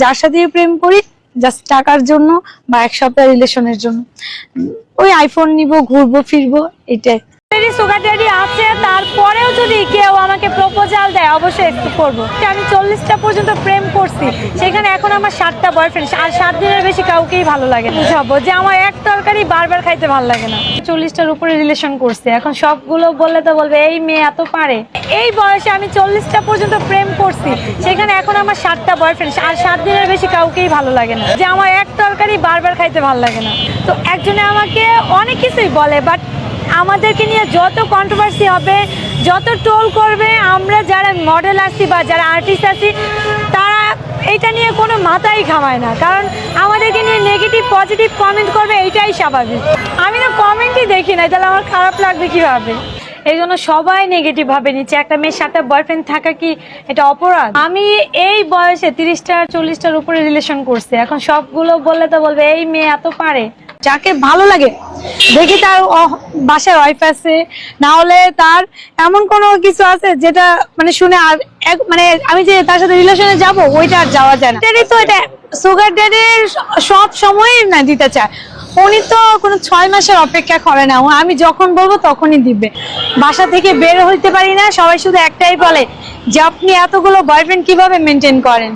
যার সাথে প্রেম করি জাস্ট টাকার জন্য বা এক সপ্তাহ রিলেশনের জন্য। ওই আইফোন নিব, ঘুরবো, ফিরবো, এটাই। সুগার আছে, তারপরেও যদি কেউ আমাকে প্রপোজাল দেয়, অবশ্যই একটু করব। আমি চল্লিশটা পর্যন্ত প্রেম করছি। সেখানে এখন আমার সাতটা বয়ফ্রেন্ড আর সাত দিনের বেশি কাউকেই ভালো লাগে বুঝাবো যে আমার এক তরকারি বারবার খাইতে ভালো লাগে না। চল্লিশটার উপরে রিলেশন করছে। এখন সবগুলো বললে তো বলবে, এই মেয়ে এত পারে। এই বয়সে আমি চল্লিশটা পর্যন্ত প্রেম করছি। সেখানে এখন আমার সাতটা বয়ফ্রেন্ড আর সাত দিনের বেশি কাউকেই ভালো লাগে না। যে আমার এক তরকারি বারবার খাইতে ভালো লাগে না। তো একজনে আমাকে অনেক কিছুই বলে বাট আমাদেরকে নিয়ে যত কন্ট্রোভার্সি হবে, যত টোল করবে, আমরা যারা মডেল আছি বা যারা আর্টিস্ট আছি এইটা নিয়ে কোনো মাথাই ঘামায় না, কারণ আমাদেরকে নিয়ে নেগেটিভ পজিটিভ কমেন্ট করবে, এইটাই স্বাভাবিক। আমি তো কমেন্টই দেখি না তাহলে আমার খারাপ লাগবে কীভাবে? এই জন্য সবাই নেগেটিভ ভাবে নিচ্ছে। একটা মেয়ের সাথে বয়ফ্রেন্ড থাকা কি এটা অপরাধ? আমি এই বয়সে তিরিশটা চল্লিশটার উপরে রিলেশন করছি। এখন সবগুলো বললে তো বলবে, এই মেয়ে এত পারে। যাকে ভালো লাগে, দেখি তার বাসায় ওয়াইফ আছে, না হলে তার এমন কোনো কিছু আছে যেটা মানে শুনে আর মানে আমি যে তার সাথে রিলেশনে যাব, ওইটা আর যাওয়া যায় না। তো এটা সুগার ড্যাডি সব সময় না দিতে চায়। উনি তো কোনো ছয় মাসের অপেক্ষা করে না। আমি যখন বলব তখনই দিবে। বাসা থেকে বের হইতে পারি না, সবাই শুধু একটাই বলে যে, আপনি এতগুলো বয়ফ্রেন্ড কীভাবে মেনটেন করেন?